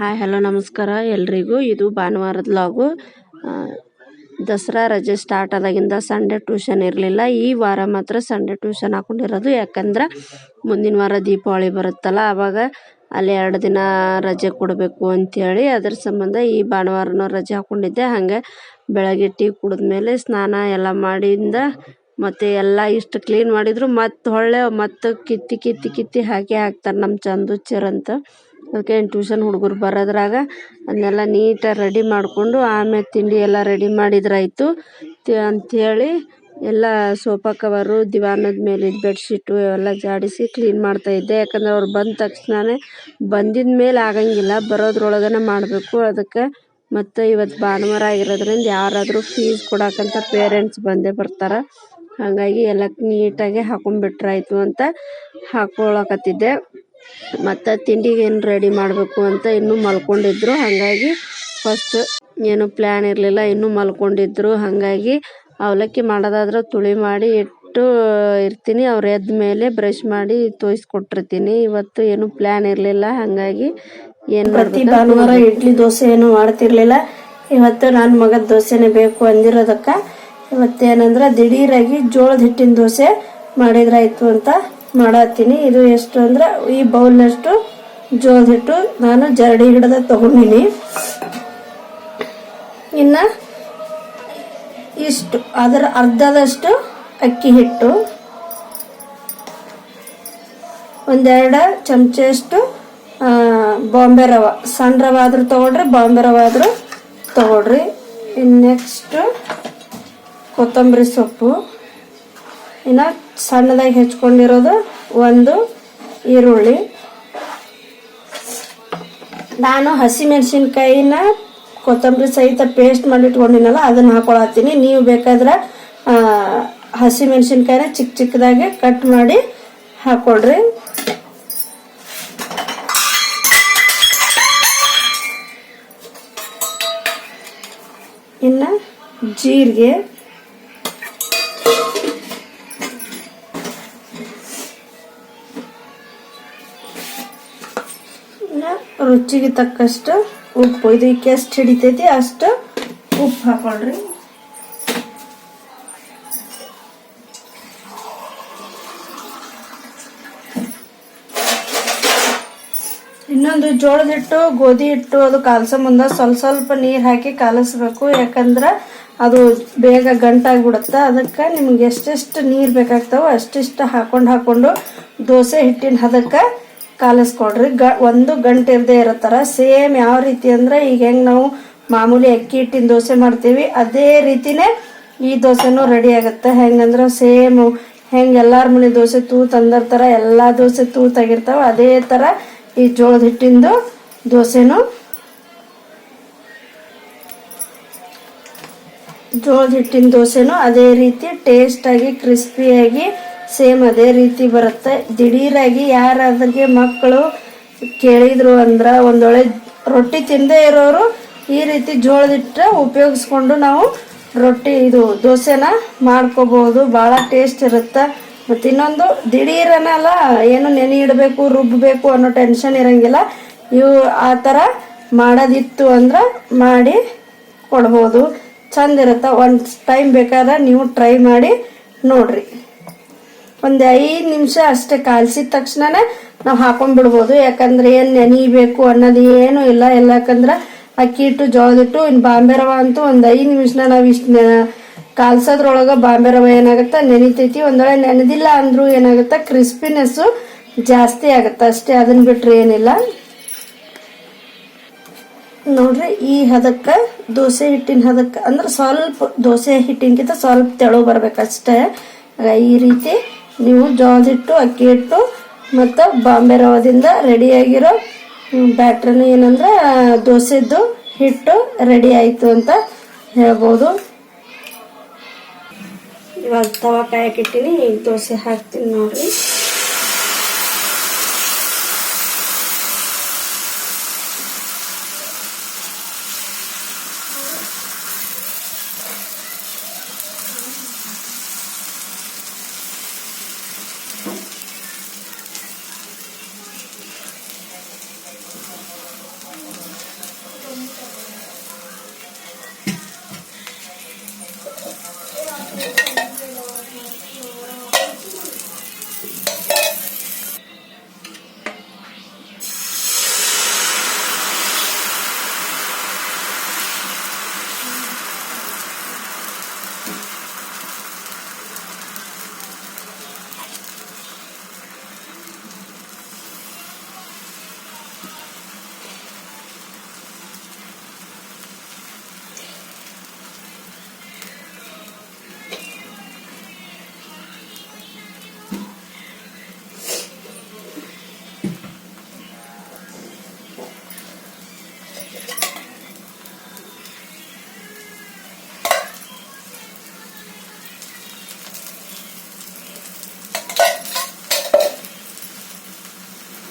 Hi, hello, ನಮಸ್ಕಾರ. ಎಲ್ರಿಗೂ ಇದು ಭಾನುವಾರದ ಲಾಗು. ದಸರಾ ರಜೆ ಸ್ಟಾರ್ಟ್ ಆದಾಗಿಂದ ಸಂಡೇ ಟ್ಯೂಷನ್ ಇರಲಿಲ್ಲ. ಈ ವಾರ ಮಾತ್ರ ಸಂಡೇ ಟ್ಯೂಷನ್ ಹಾಕೊಂಡಿರೋದು. ಯಾಕಂದ್ರೆ ಮುಂದಿನ ವಾರ ದೀಪಾವಳಿ ಬರುತ್ತಲ್ಲ ಆವಾಗ ಅಲ್ಲಿ ಎರಡು ದಿನ ರಜೆ ಕೊಡಬೇಕು ಅಂಥೇಳಿ ಅದ್ರ ಸಂಬಂಧ ಈ ಭಾನುವಾರನೂ ರಜೆ ಹಾಕ್ಕೊಂಡಿದ್ದೆ ಹಾಗೆ ಬೆಳಗ್ಗೆ ಟೀ ಕುಡಿದ್ಮೇಲೆ ಸ್ನಾನ ಎಲ್ಲ ಮಾಡಿಂದ ಮತ್ತು ಎಲ್ಲ ಇಷ್ಟು ಕ್ಲೀನ್ ಮಾಡಿದ್ರು. ಮತ್ತು ಹೊಳ್ಳೆ ಮತ್ತು ಕಿತ್ತಿ ಕಿತ್ತಿ ಕಿತ್ತಿ ಹಾಕಿ ಹಾಕ್ತಾರೆ ನಮ್ಮ ಚಂದು ಅಂತ ಅದಕ್ಕೆ ಟ್ಯೂಷನ್ ಹುಡುಗರು ಬರೋದ್ರಾಗ ಅದನ್ನೆಲ್ಲ ನೀಟಾಗಿ ರೆಡಿ ಮಾಡಿಕೊಂಡು ಆಮೇಲೆ ತಿಂಡಿ ಎಲ್ಲ ರೆಡಿ ಮಾಡಿದ್ರಾಯಿತು. ಅಂಥೇಳಿ ಎಲ್ಲ ಸೋಫಾ ಕವರು ದಿವಾನದ ಮೇಲಿದ್ದ ಬೆಡ್ಶೀಟು ಎಲ್ಲ ಜಾಡಿಸಿ ಕ್ಲೀನ್ ಮಾಡ್ತಾಯಿದ್ದೆ ಯಾಕಂದ್ರೆ ಅವ್ರು ಬಂದ ತಕ್ಷಣವೇ ಬಂದಿದ್ದ ಮೇಲೆ ಆಗಂಗಿಲ್ಲ, ಬರೋದ್ರೊಳಗನೆ ಮಾಡಬೇಕು. ಅದಕ್ಕೆ ಮತ್ತು ಇವತ್ತು ಭಾನುವಾರ ಆಗಿರೋದ್ರಿಂದ ಯಾರಾದರೂ ಫೀಸ್ ಕೊಡೋಕ್ಕಂತ ಪೇರೆಂಟ್ಸ್ ಬಂದೇ ಬರ್ತಾರೆ. ಹಾಗಾಗಿ ಎಲ್ಲ ನೀಟಾಗಿ ಹಾಕೊಂಡ್ಬಿಟ್ರಾಯ್ತು ಅಂತ ಹಾಕ್ಕೊಳಕತ್ತಿದ್ದೆ ಮತ್ತು ತಿಂಡಿಗೆ ಏನು ರೆಡಿ ಮಾಡಬೇಕು ಅಂತ ಇನ್ನೂ ಮಲ್ಕೊಂಡಿದ್ರು. ಹಾಗಾಗಿ ಫಸ್ಟ್ ಏನು ಪ್ಲ್ಯಾನ್ ಇರಲಿಲ್ಲ ಇನ್ನೂ ಮಲ್ಕೊಂಡಿದ್ರು. ಹಾಗಾಗಿ ಅವಲಕ್ಕಿ ಮಾಡೋದಾದ್ರೆ ತುಳಿ ಮಾಡಿ ಇಟ್ಟು ಇರ್ತೀನಿ. ಅವ್ರು ಎದ್ದ ಮೇಲೆ ಬ್ರಷ್ ಮಾಡಿ ತೋಯಿಸ್ಕೊಟ್ಟಿರ್ತೀನಿ. ಇವತ್ತು ಏನು ಪ್ಲ್ಯಾನ್ ಇರಲಿಲ್ಲ. ಹಾಗಾಗಿ ಏನು ಪ್ರತಿ ಭಾನುವಾರ ಇಡ್ಲಿ ದೋಸೆ ಏನು ಮಾಡ್ತಿರ್ಲಿಲ್ಲ. ಇವತ್ತು ನನ್ನ ಮಗದ ದೋಸೆನೇ ಬೇಕು ಅಂದಿರೋದಕ್ಕೆ. ಇವತ್ತೇನಂದ್ರೆ ದಿಢೀರಾಗಿ ಜೋಳದ ಹಿಟ್ಟಿನ ದೋಸೆ ಮಾಡಿದ್ರಾಯ್ತು ಅಂತ ಮಾಡತ್ತೀನಿ. ಇದು ಎಷ್ಟು ಅಂದ್ರೆ ಈ ಬೌಲ್ನಷ್ಟು ಜೋಳದ ಹಿಟ್ಟು ನಾನು ಜರಡಿ ಹಿಡ್ದ ತಗೊಂಡಿನಿ. ಇನ್ನ ಇಷ್ಟು, ಅದರ ಅರ್ಧದಷ್ಟು ಅಕ್ಕಿ ಹಿಟ್ಟು. ಒಂದೆರಡು ಚಮಚಷ್ಟು ಬಾಂಬೆ ರವ. ಸಣ್ಣ ರವ ಆದ್ರೂ ತಗೊಳ್ರಿ, ಬಾಂಬೆ ರವ ಆದ್ರೂ ತಗೊಳ್ರಿ ನೆಕ್ಸ್ಟು ಕೊತ್ತಂಬರಿ ಸೊಪ್ಪು. ಇನ್ನು ಸಣ್ಣದಾಗಿ ಹೆಚ್ಕೊಂಡಿರೋದು ಒಂದು ಈರುಳ್ಳಿ. ನಾನು ಹಸಿಮೆಣಸಿನ್ಕಾಯಿನ ಕೊತ್ತಂಬರಿ ಸಹಿತ ಪೇಸ್ಟ್ ಮಾಡಿ ಇಟ್ಕೊಂಡಿನಲ್ಲ, ಅದನ್ನ ಹಾಕೊಳತ್ತೀನಿ. ನೀವು ಬೇಕಾದ್ರೆ ಹಸಿಮೆಣಸಿನ್ಕಾಯಿನ ಚಿಕ್ಕ ಚಿಕ್ಕದಾಗಿ ಕಟ್ ಮಾಡಿ ಹಾಕೊಳ್ರಿ. ಇನ್ನು ಜೀರಿಗೆ. ರುಚಿಗೆ ತಕ್ಕಷ್ಟು ಉಪ್ಪು. ಇದಕ್ಕೆ ಎಷ್ಟು ಹಿಡಿತೈತಿ, ಅಷ್ಟು ಉಪ್ಪು ಹಾಕೊಳ್ರಿ. ಇನ್ನೊಂದು ಜೋಳದ ಹಿಟ್ಟು, ಗೋಧಿ ಹಿಟ್ಟು, ಅದು ಕಾಲ್ಸೋ ಮುಂದೆ ಸ್ವಲ್ಪ ಸ್ವಲ್ಪ ನೀರು ಹಾಕಿ ಕಾಲಿಸ್ಬೇಕು. ಯಾಕಂದ್ರೆ ಅದು ಬೇಗ ಗಂಟಾಗ್ಬಿಡುತ್ತೆ ಅದಕ್ಕೆ ನಿಮ್ಗೆ ಎಷ್ಟೆಷ್ಟು ನೀರು ಬೇಕಾಗ್ತಾವೋ ಅಷ್ಟಿಷ್ಟು ಹಾಕೊಂಡು ಹಾಕೊಂಡು ದೋಸೆ ಹಿಟ್ಟಿನ ಹದಕ್ಕೆ ಕಾಲಿಸ್ಕೊಡ್ರಿ ಗ, ಒಂದು ಗಂಟೆ ಇರದೇ ಇರೋ ಥರ ಸೇಮ್ ಯಾವ ರೀತಿ ಅಂದ್ರೆ ಈಗ ಹೆಂಗೆ ನಾವು ಮಾಮೂಲಿ ಅಕ್ಕಿ ಹಿಟ್ಟಿನ ದೋಸೆ ಮಾಡ್ತೀವಿ, ಅದೇ ರೀತಿನೇ ಈ ದೋಸೆನೂ ರೆಡಿ ಆಗುತ್ತೆ. ಹೆಂಗಂದ್ರೆ ಸೇಮ್ ಹೆಂಗೆ ಎಲ್ಲಾರ ಮನೆ ದೋಸೆ ತೂ ಅಂದಿರ್ತಾರ ಎಲ್ಲ ದೋಸೆ ತೂತಾಗಿರ್ತಾವೆ ಅದೇ ಥರ ಈ ಜೋಳದ ಹಿಟ್ಟಿಂದು ದೋಸೆನು. ಜೋಳದ ಹಿಟ್ಟಿನ ದೋಸೆನೂ ಅದೇ ರೀತಿ ಟೇಸ್ಟಾಗಿ ಕ್ರಿಸ್ಪಿಯಾಗಿ ಸೇಮ್ ಅದೇ ರೀತಿ ಬರುತ್ತೆ. ದಿಢೀರಾಗಿ ಯಾರಾದ್ರಿಗೆ ಮಕ್ಕಳು ಕೇಳಿದ್ರು ಅಂದ್ರೆ ಒಂದೊಳ್ಳೆ ರೊಟ್ಟಿ ತಿಂದೇ ಇರೋರು ಈ ರೀತಿ ಜೋಳದಿಟ್ಟ ಉಪಯೋಗಿಸ್ಕೊಂಡು ನಾವು ರೊಟ್ಟಿ ಇದು ದೋಸೆನ ಮಾಡ್ಕೋಬಹುದು ಭಾಳ ಟೇಸ್ಟ್ ಇರುತ್ತೆ. ಮತ್ತು ಇನ್ನೊಂದು ದಿಢೀರನಲ್ಲ ಏನು ನೆನೆ ಇಡಬೇಕು ರುಬ್ಬಬೇಕು ಅನ್ನೋ ಟೆನ್ಷನ್ ಇರಂಗಿಲ್ಲ. ಇವು ಆ ಥರ ಮಾಡೋದಿತ್ತು ಅಂದ್ರೆ ಮಾಡಿ ಕೊಡ್ಬೋದು. ಚಂದ ಇರುತ್ತೆ. ಒಂದು ಟೈಮ್ ಬೇಕಾದ್ರೆ ನೀವು ಟ್ರೈ ಮಾಡಿ ನೋಡ್ರಿ. ಒಂದು ಐದು ನಿಮಿಷ ಅಷ್ಟೇ ಕಾಲ್ಸಿದ ತಕ್ಷಣನೇ ನಾವು ಹಾಕೊಂಡ್ಬಿಡ್ಬೋದು ಯಾಕಂದ್ರೆ ಏನು ನೆನೀಬೇಕು ಅನ್ನೋದು ಏನೂ ಇಲ್ಲ. ಎಲ್ಲ ಯಾಕಂದ್ರೆ ಅಕ್ಕಿ ಹಿಟ್ಟು ಜೋಳದಿಟ್ಟು ಇನ್ನು ಬಾಂಬೆ ರವ ಅಂತೂ ಒಂದು ಐದು ನಿಮಿಷನ ನಾವು ಇಷ್ಟು ಕಾಲ್ಸೋದ್ರೊಳಗೆ ಬಾಂಬೆ ರವ ಏನಾಗುತ್ತೆ? ನೆನಿತೈತಿ ಒಂದೊಳೆ ನೆನೆದಿಲ್ಲ ಅಂದ್ರೂ ಏನಾಗುತ್ತೆ? ಕ್ರಿಸ್ಪಿನೆಸ್ಸು ಜಾಸ್ತಿ ಆಗುತ್ತೆ. ಅಷ್ಟೇ ಅದನ್ನ ಬಿಟ್ರೆ ಏನಿಲ್ಲ. ನೋಡ್ರಿ ಈ ಹದಕ್ಕೆ ದೋಸೆ ಹಿಟ್ಟಿನ ಹದಕ್ಕೆ ಅಂದ್ರೆ ಸ್ವಲ್ಪ ದೋಸೆ ಹಿಟ್ಟಿನಕ್ಕಿಂತ ಸ್ವಲ್ಪ ತೆಳು ಬರ್ಬೇಕಷ್ಟೇ. ಈ ರೀತಿ ನೀವು ಜೋಳದ ಹಿಟ್ಟು ಅಕ್ಕಿ ಹಿಟ್ಟು ಮತ್ತು ಬಾಂಬೆ ರವದಿಂದ ರೆಡಿಯಾಗಿರೋ ಬ್ಯಾಟ್ರನ್ನು ಏನಂದ್ರೆ ದೋಸೆದ್ದು ಹಿಟ್ಟು ರೆಡಿ ಆಯಿತು ಅಂತ ಹೇಳ್ಬೋದು. ಇವಾಗ ತವಾ ಕಾಯಕ್ಕಿಟ್ಟಿನಿ ದೋಸೆ ಹಾಕ್ತೀನಿ ನೋಡ್ರಿ.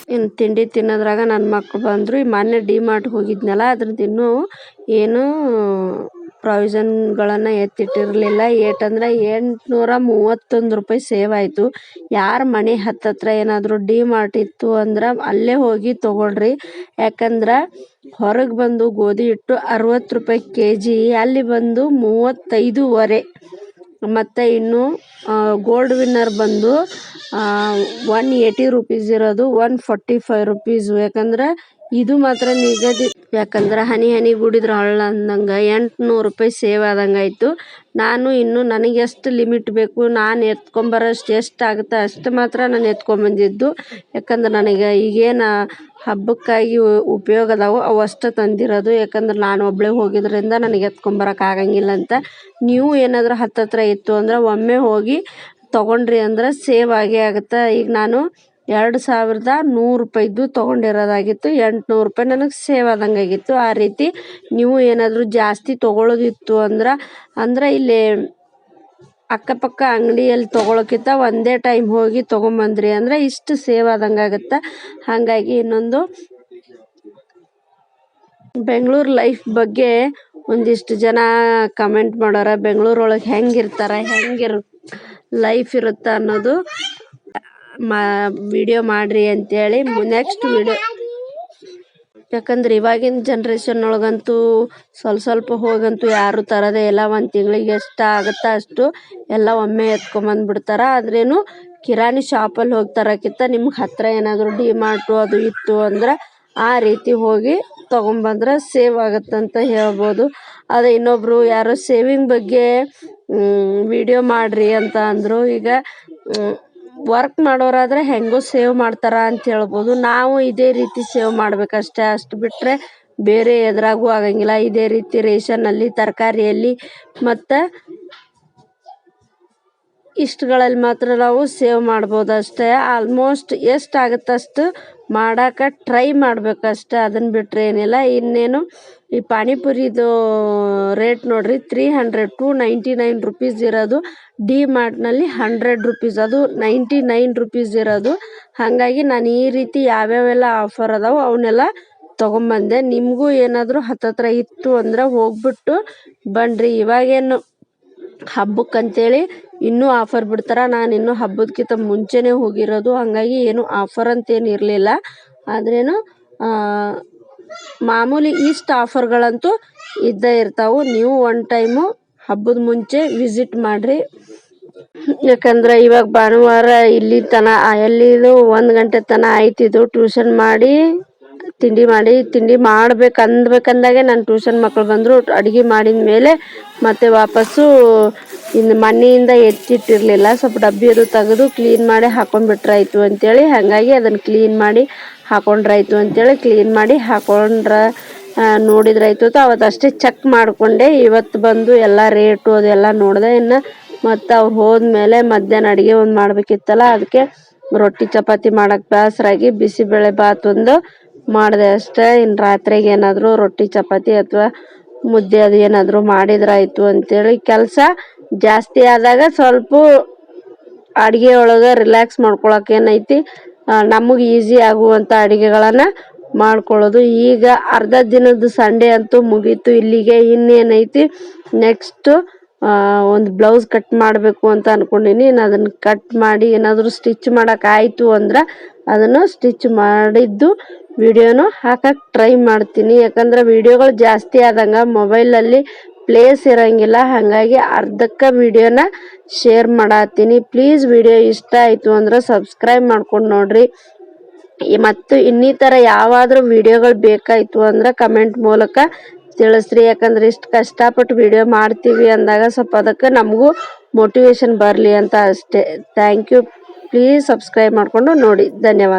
ಇನ್ನು ತಿಂಡಿ ತಿನ್ನೋದ್ರಾಗ ನನ್ನ ಮಕ್ಳು ಬಂದರು, ಈ ಮೊನ್ನೆ ಡಿ ಮಾರ್ಟ್ಗೆ ಹೋಗಿದ್ನಲ್ಲ ಅದ್ರದ್ದು ಇನ್ನೂ ಏನೂ ಪ್ರಾವಿಷನ್ಗಳನ್ನು ಎತ್ತಿಟ್ಟಿರಲಿಲ್ಲ. ಏಟಂದ್ರೆ ಎಂಟುನೂರ ಮೂವತ್ತೊಂದು ರೂಪಾಯಿ ಸೇವ್ ಆಯಿತು. ಯಾರ ಮನೆ ಹತ್ತತ್ರ ಏನಾದರೂ ಡಿ ಮಾರ್ಟ್ ಇತ್ತು ಅಂದ್ರೆ ಅಲ್ಲೇ ಹೋಗಿ ತೊಗೊಳ್ರಿ. ಯಾಕಂದ್ರೆ ಹೊರಗೆ ಬಂದು ಗೋಧಿ ಹಿಟ್ಟು ಅರವತ್ತು ರೂಪಾಯಿ ಕೆ ಜಿ ಅಲ್ಲಿ ಬಂದು ಮೂವತ್ತೈದೂವರೆ. ಮತ್ತು ಇನ್ನು ಗೋಲ್ಡ್ ವಿನ್ನರ್ ಬಂದು ಒನ್ ಏಯ್ಟಿ ರುಪೀಸ್ ಇರೋದು ಒನ್ ಫೋರ್ಟಿ ಫೈವ್ ರುಪೀಸು ಯಾಕಂದ್ರೆ ಇದು ಮಾತ್ರ ನಿಗದಿ. ಯಾಕಂದ್ರೆ ಹನಿ ಹನಿ ಗುಡಿದ್ರೆ ಹಳ್ಳ ಅಂದಂಗೆ ಎಂಟುನೂರು ರೂಪಾಯಿ ಸೇವ್ ಆದಂಗೆ ಆಯಿತು ನಾನು ಇನ್ನು ನನಗೆ ಎಷ್ಟು ಲಿಮಿಟ್ ಬೇಕು, ನಾನು ಎತ್ಕೊಂಬರೋಷ್ಟು ಎಷ್ಟು ಆಗುತ್ತೆ ಅಷ್ಟು ಮಾತ್ರ ನಾನು ಎತ್ಕೊಂಬಂದಿದ್ದು ಯಾಕಂದ್ರೆ ನನಗೆ ಈಗೇನು ಹಬ್ಬಕ್ಕಾಗಿ ಉಪಯೋಗ ಅದಾವು ಅವು ಅಷ್ಟು ತಂದಿರೋದು. ಯಾಕಂದ್ರೆ ನಾನು ಒಬ್ಬಳೇ ಹೋಗಿದ್ದರಿಂದ ನನಗೆ ಎತ್ಕೊಂಬರಕ್ಕೆ ಆಗಂಗಿಲ್ಲ ಅಂತ. ನೀವು ಏನಾದರೂ ಹತ್ತತ್ರ ಇತ್ತು ಅಂದ್ರೆ ಒಮ್ಮೆ ಹೋಗಿ ತೊಗೊಂಡ್ರಿ ಅಂದ್ರೆ ಸೇವ್ ಆಗೇ ಆಗುತ್ತೆ. ಈಗ ನಾನು ಎರಡು ಸಾವಿರದ ನೂರು ರೂಪಾಯಿದ್ದು ತೊಗೊಂಡಿರೋದಾಗಿತ್ತು. ಎಂಟುನೂರು ರೂಪಾಯಿ ನನಗೆ ಸೇವ್ ಆದಂಗೆ ಆಗಿತ್ತು ಆ ರೀತಿ ನೀವು ಏನಾದರೂ ಜಾಸ್ತಿ ತೊಗೊಳ್ಳೋದಿತ್ತು ಅಂದ್ರೆ ಅಂದ್ರೆ ಇಲ್ಲಿ ಅಕ್ಕಪಕ್ಕ ಅಂಗಡಿಯಲ್ಲಿ ತಗೊಳ್ಳೋಕ್ಕಿಂತ ಒಂದೇ ಟೈಮ್ ಹೋಗಿ ತೊಗೊಂಬಂದ್ರಿ ಅಂದರೆ ಇಷ್ಟು ಸೇವ್ ಆದಂಗೆ ಆಗುತ್ತೆ. ಹಾಗಾಗಿ ಇನ್ನೊಂದು ಬೆಂಗಳೂರು ಲೈಫ್ ಬಗ್ಗೆ ಒಂದಿಷ್ಟು ಜನ ಕಮೆಂಟ್ ಮಾಡೋರ, ಬೆಂಗಳೂರೊಳಗೆ ಹೆಂಗಿರ್ತಾರೆ, ಹೆಂಗಿರ್ ಲೈಫ್ ಇರುತ್ತೆ ಅನ್ನೋದು ಮಾ ವಿಡಿಯೋ ಮಾಡಿರಿ ಅಂತೇಳಿ ನೆಕ್ಸ್ಟ್ ವಿಡಿಯೋ ಯಾಕಂದ್ರೆ ಇವಾಗಿನ ಜನ್ರೇಷನ್ ಒಳಗಂತೂ ಸ್ವಲ್ಪ ಸ್ವಲ್ಪ ಹೋಗಂತೂ ಯಾರು ತರೋದೇ ಇಲ್ಲ. ಒಂದು ತಿಂಗಳಿಗೆ ಎಷ್ಟು ಆಗುತ್ತೋ ಅಷ್ಟು ಎಲ್ಲ ಒಮ್ಮೆ ಎತ್ಕೊಂಬಂದ್ಬಿಡ್ತಾರೆ. ಆದ್ರೇನು ಕಿರಾಣಿ ಶಾಪಲ್ಲಿ ಹೋಗಿ ತರೋಕ್ಕಿಂತ ನಿಮ್ಗೆ ಹತ್ತಿರ ಏನಾದರೂ ಡಿ ಮಾರ್ಟು ಅದು ಇತ್ತು ಅಂದ್ರೆ ಆ ರೀತಿ ಹೋಗಿ ತೊಗೊಂಬಂದ್ರೆ ಸೇವ್ ಆಗುತ್ತಂತ ಹೇಳ್ಬೋದು. ಅದೇ ಇನ್ನೊಬ್ಬರು ಯಾರೋ ಸೇವಿಂಗ್ ಬಗ್ಗೆ ವಿಡಿಯೋ ಮಾಡಿರಿ ಅಂತ ಅಂದರು. ಈಗ ವರ್ಕ್ ಮಾಡೋರಾದರೆ ಹೆಂಗೋ ಸೇವ್ ಮಾಡ್ತಾರೆ ಅಂತ ಹೇಳ್ಬೋದು. ನಾವು ಇದೇ ರೀತಿ ಸೇವ್ ಮಾಡಬೇಕಷ್ಟೇ. ಅಷ್ಟು ಬಿಟ್ಟರೆ ಬೇರೆ ಎದ್ರಾಗೂ ಆಗಂಗಿಲ್ಲ. ಇದೇ ರೀತಿ ರೇಷನಲ್ಲಿ ತರಕಾರಿಯಲ್ಲಿ, ಮತ್ತು ಇಷ್ಟುಗಳಲ್ಲಿ ಮಾತ್ರ ನಾವು ಸೇವ್ ಮಾಡ್ಬೋದು ಅಷ್ಟೇ ಆಲ್ಮೋಸ್ಟ್ ಎಷ್ಟಾಗುತ್ತೆ ಅಷ್ಟು ಮಾಡೋಕೆ ಟ್ರೈ ಮಾಡ್ಬೇಕಷ್ಟೆ. ಅದನ್ನು ಬಿಟ್ಟರೆ ಏನಿಲ್ಲ. ಇನ್ನೇನು ಈ ಪಾನಿಪುರಿದು ರೇಟ್ ನೋಡಿರಿ three hundred to ninety nine rupees ಇರೋದು. ಡಿ ಮಾರ್ಟ್ನಲ್ಲಿ ಹಂಡ್ರೆಡ್ ರುಪೀಸ್ ಅದು ನೈಂಟಿ ನೈನ್ ರುಪೀಸ್ ಇರೋದು. ಹಾಗಾಗಿ ನಾನು ಈ ರೀತಿ ಯಾವ್ಯಾವೆಲ್ಲ ಆಫರ್ ಅದಾವೆ ಅವನ್ನೆಲ್ಲ ತೊಗೊಂಬಂದೆ. ನಿಮಗೂ ಏನಾದರೂ ಹತ್ತತ್ರ ಇತ್ತು ಅಂದ್ರೆ ಹೋಗ್ಬಿಟ್ಟು ಬನ್ನಿರಿ ಇವಾಗೇನು ಹಬ್ಬಕ್ಕಂತೇಳಿ ಇನ್ನೂ ಆಫರ್ ಬಿಡ್ತಾರೆ. ನಾನು ಇನ್ನೂ ಹಬ್ಬದಕ್ಕಿಂತ ಮುಂಚೆನೇ ಹೋಗಿರೋದು. ಹಾಗಾಗಿ ಏನು ಆಫರ್ ಅಂತೇನು ಇರಲಿಲ್ಲ. ಆದ್ರೇನು ಮಾಮೂಲಿ ಇಷ್ಟು ಆಫರ್ಗಳಂತೂ ಇದ್ದೇ ಇರ್ತಾವೆ. ನೀವು ಒನ್ ಟೈಮು ಹಬ್ಬದ ಮುಂಚೆ ವಿಸಿಟ್ ಮಾಡಿರಿ. ಯಾಕಂದ್ರೆ ಇವಾಗ ಭಾನುವಾರ ಇಲ್ಲಿ ತನ ಎಲ್ಲಿದು ಒಂದು ಗಂಟೆ ತನಕ ಆಯ್ತಿದ್ದು ಟ್ಯೂಷನ್ ಮಾಡಿ ತಿಂಡಿ ಮಾಡಿ, ತಿಂಡಿ ಮಾಡ್ಬೇಕು ಅಂದ್ಬೇಕಂದಾಗೆ ನನ್ನ ಟ್ಯೂಷನ್ ಮಕ್ಕಳು ಬಂದರು ಅಡುಗೆ ಮಾಡಿದ ಮೇಲೆ ಮತ್ತೆ ವಾಪಸ್ಸು ಇನ್ನು ಮನೆಯಿಂದ ಎತ್ತಿಟ್ಟಿರಲಿಲ್ಲ. ಸ್ವಲ್ಪ ಡಬ್ಬಿ ಅದು ತೆಗೆದು ಕ್ಲೀನ್ ಮಾಡಿ ಹಾಕೊಂಡ್ಬಿಟ್ರಾಯ್ತು ಅಂತೇಳಿ. ಹಾಗಾಗಿ ಅದನ್ನು ಕ್ಲೀನ್ ಮಾಡಿ ಹಾಕೊಂಡ್ರಾಯ್ತು ಅಂತೇಳಿ ಕ್ಲೀನ್ ಮಾಡಿ ಹಾಕೊಂಡ್ರ ನೋಡಿದ್ರಾಯ್ತು ಅಂತ ಅವತ್ತು ಅಷ್ಟೇ ಚೆಕ್ ಮಾಡಿಕೊಂಡೆ. ಇವತ್ತು ಬಂದು ಎಲ್ಲ ರೇಟು ಅದೆಲ್ಲ ನೋಡಿದೆ. ಇನ್ನು ಮತ್ತು ಅವ್ರು ಹೋದ್ಮೇಲೆ ಮಧ್ಯಾಹ್ನ ಅಡುಗೆ ಒಂದು ಮಾಡಬೇಕಿತ್ತಲ್ಲ, ಅದಕ್ಕೆ ರೊಟ್ಟಿ ಚಪಾತಿ ಮಾಡಕ್ಕೆ ಬೇಸರಾಗಿ ಬಿಸಿಬೇಳೆ ಬಾತ್ ಒಂದು ಮಾಡಿದೆ ಅಷ್ಟೇ. ಇನ್ನು ರಾತ್ರಿಗೆ ಏನಾದರೂ ರೊಟ್ಟಿ, ಚಪಾತಿ ಅಥವಾ ಮುದ್ದೆ ಅದು ಏನಾದರೂ ಮಾಡಿದ್ರಾಯ್ತು ಅಂತೇಳಿ ಕೆಲಸ ಜಾಸ್ತಿ ಆದಾಗ ಸ್ವಲ್ಪ ಅಡುಗೆ ಒಳಗೆ ರಿಲ್ಯಾಕ್ಸ್ ಮಾಡ್ಕೊಳಕ್ಕೆ ಏನೈತಿ ನಮಗೆ ಈಸಿ ಆಗುವಂಥ ಅಡುಗೆಗಳನ್ನು ಮಾಡ್ಕೊಳ್ಳೋದು. ಈಗ ಅರ್ಧ ದಿನದ ಸಂಡೆ ಅಂತೂ ಮುಗೀತು. ಇಲ್ಲಿಗೆ ಇನ್ನೇನೈತಿ, ನೆಕ್ಸ್ಟು ಒಂದು ಬ್ಲೌಸ್ ಕಟ್ ಮಾಡಬೇಕು ಅಂತ ಅಂದ್ಕೊಂಡಿನಿ ನಾನು ಅದನ್ನು ಕಟ್ ಮಾಡಿ ಏನಾದರೂ ಸ್ಟಿಚ್ ಮಾಡೋಕ್ಕಾಯಿತು ಅಂದ್ರೆ ಅದನ್ನು ಸ್ಟಿಚ್ ಮಾಡಿದ್ದು ವಿಡಿಯೋನು ಹಾಕಕ್ಕೆ ಟ್ರೈ ಮಾಡ್ತೀನಿ. ಯಾಕಂದ್ರೆ ವಿಡಿಯೋಗಳು ಜಾಸ್ತಿ ಆದಂಗೆ ಮೊಬೈಲಲ್ಲಿ ಪ್ಲೇಸ್ ಇರೋಂಗಿಲ್ಲ. ಹಾಗಾಗಿ ಅರ್ಧಕ್ಕೆ ವಿಡಿಯೋನ ಶೇರ್ ಮಾಡತ್ತೀನಿ ಪ್ಲೀಸ್ ವಿಡಿಯೋ ಇಷ್ಟ ಆಯಿತು ಅಂದ್ರೆ ಸಬ್ಸ್ಕ್ರೈಬ್ ಮಾಡ್ಕೊಂಡು ನೋಡಿರಿ. ಮತ್ತು ಇನ್ನಿತರ ಯಾವಾದರೂ ವಿಡಿಯೋಗಳು ಬೇಕಾಯಿತು ಅಂದ್ರೆ ಕಮೆಂಟ್ ಮೂಲಕ ತಿಳಿಸ್ರಿ. ಯಾಕಂದ್ರೆ ಇಷ್ಟು ಕಷ್ಟಪಟ್ಟು ವಿಡಿಯೋ ಮಾಡ್ತೀವಿ ಅಂದಾಗ ಸ್ವಲ್ಪ ಅದಕ್ಕೆ ನಮಗೂ ಮೋಟಿವೇಶನ್ ಬರಲಿ ಅಂತ ಅಷ್ಟೇ. ಥ್ಯಾಂಕ್ ಯು ಪ್ಲೀಸ್ ಸಬ್ಸ್ಕ್ರೈಬ್ ಮಾಡಿಕೊಂಡು ನೋಡಿ. ಧನ್ಯವಾದ.